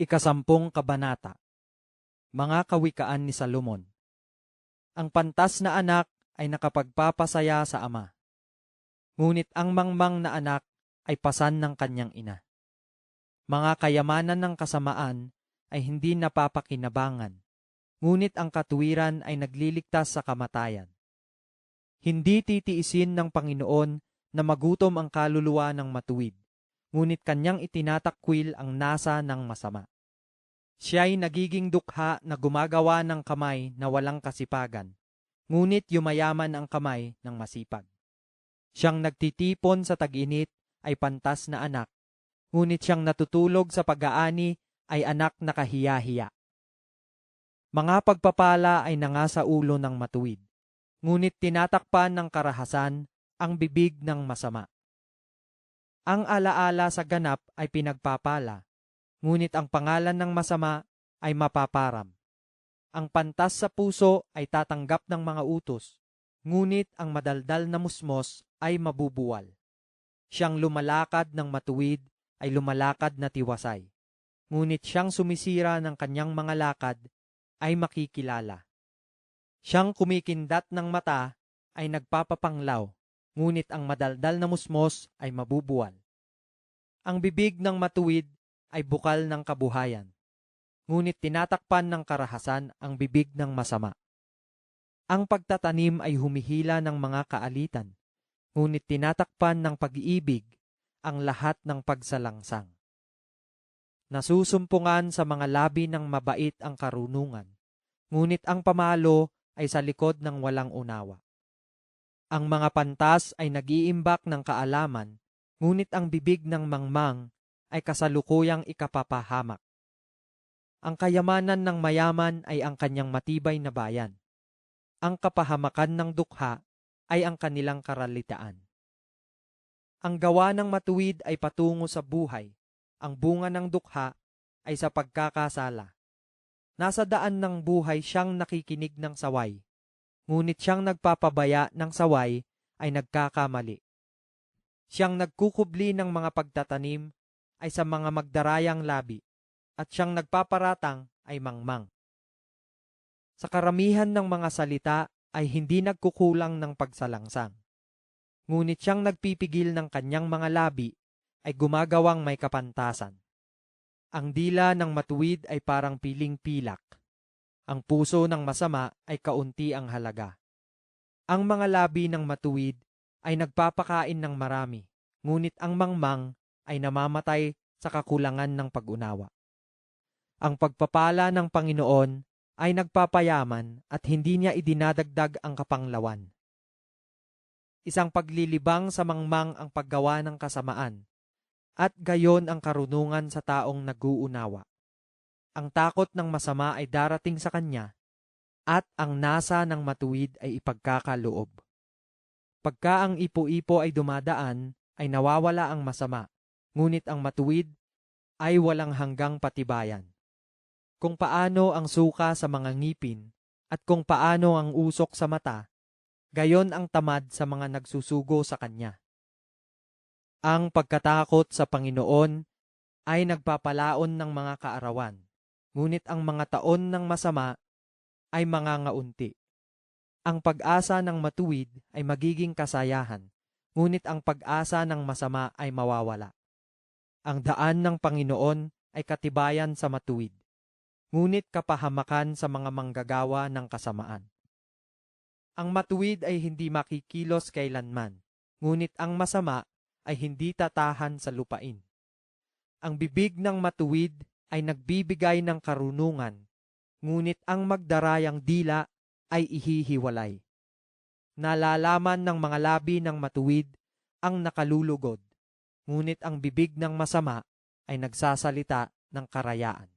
Ikasampung Kabanata Mga Kawikaan ni Salomon Ang pantas na anak ay nakapagpapasaya sa ama. Ngunit ang mangmang na anak ay pasan ng kanyang ina. Mga kayamanan ng kasamaan ay hindi napapakinabangan, ngunit ang katuwiran ay nagliligtas sa kamatayan. Hindi titiisin ng Panginoon na magutom ang kaluluwa ng matuwid, ngunit kanyang itinatakwil ang nasa ng masama. Siya'y nagiging dukha na gumagawa ng kamay na walang kasipagan, ngunit yumayaman ang kamay ng masipag. Siyang nagtitipon sa tag-init ay pantas na anak, ngunit siyang natutulog sa pag-aani ay anak na kahiya-hiya. Mga pagpapala ay nanga sa ulo ng matuwid, ngunit tinatakpan ng karahasan ang bibig ng masama. Ang alaala sa ganap ay pinagpapala, ngunit ang pangalan ng masama ay mapaparam. Ang pantas sa puso ay tatanggap ng mga utos, ngunit ang madaldal na musmos ay mabubuwal. Siyang lumalakad ng matuwid ay lumalakad na tiwasay, ngunit siyang sumisira ng kanyang mga lakad ay makikilala. Siyang kumikindat ng mata ay nagpapapanglaw, ngunit ang madaldal na musmos ay mabubuwal. Ang bibig ng matuwid ay bukal ng kabuhayan, ngunit tinatakpan ng karahasan ang bibig ng masama. Ang pagtatanim ay humihila ng mga kaalitan, ngunit tinatakpan ng pag-iibig ang lahat ng pagsalangsang. Nasusumpungan sa mga labi ng mabait ang karunungan, ngunit ang pamalo ay sa likod ng walang unawa. Ang mga pantas ay nag-iimbak ng kaalaman, ngunit ang bibig ng mangmang ay kasalukuyang ikapapahamak. Ang kayamanan ng mayaman ay ang kanyang matibay na bayan. Ang kapahamakan ng dukha ay ang kanilang karalitaan. Ang gawa ng matuwid ay patungo sa buhay. Ang bunga ng dukha ay sa pagkakasala. Nasa daan ng buhay siyang nakikinig ng saway. Ngunit siyang nagpapabaya ng saway ay nagkakamali. Siyang nagkukubli ng mga pagtatanim ay sa mga magdarayang labi, at siyang nagpaparatang ay mangmang. Sa karamihan ng mga salita ay hindi nagkukulang ng pagsalangsang. Ngunit siyang nagpipigil ng kanyang mga labi ay gumagawang may kapantasan. Ang dila ng matuwid ay parang piling pilak. Ang puso ng masama ay kaunti ang halaga. Ang mga labi ng matuwid ay nagpapakain ng marami, ngunit ang mangmang ay namamatay sa kakulangan ng pag-unawa. Ang pagpapala ng Panginoon ay nagpapayaman at hindi niya idinadagdag ang kapanglawan. Isang paglilibang sa mangmang ang paggawa ng kasamaan, at gayon ang karunungan sa taong nag-uunawa. Ang takot ng masama ay darating sa kanya, at ang nasa ng matuwid ay ipagkakaloob. Pagka ang ipo-ipo ay dumadaan, ay nawawala ang masama, ngunit ang matuwid ay walang hanggang patibayan. Kung paano ang suka sa mga ngipin at kung paano ang usok sa mata, gayon ang tamad sa mga nagsusugo sa kanya. Ang pagkatakot sa Panginoon ay nagpapalaon ng mga kaarawan, ngunit ang mga taon ng masama ay mga ngaunti. Ang pag-asa ng matuwid ay magiging kasayahan, ngunit ang pag-asa ng masama ay mawawala. Ang daan ng Panginoon ay katibayan sa matuwid, ngunit kapahamakan sa mga manggagawa ng kasamaan. Ang matuwid ay hindi makikilos kailanman, ngunit ang masama ay hindi tatahan sa lupain. Ang bibig ng matuwid ay nagbibigay ng karunungan, ngunit ang magdarayang dila ay ihihiwalay. Nalalaman ng mga labi ng matuwid ang nakalulugod, ngunit ang bibig ng masama ay nagsasalita ng karayaan.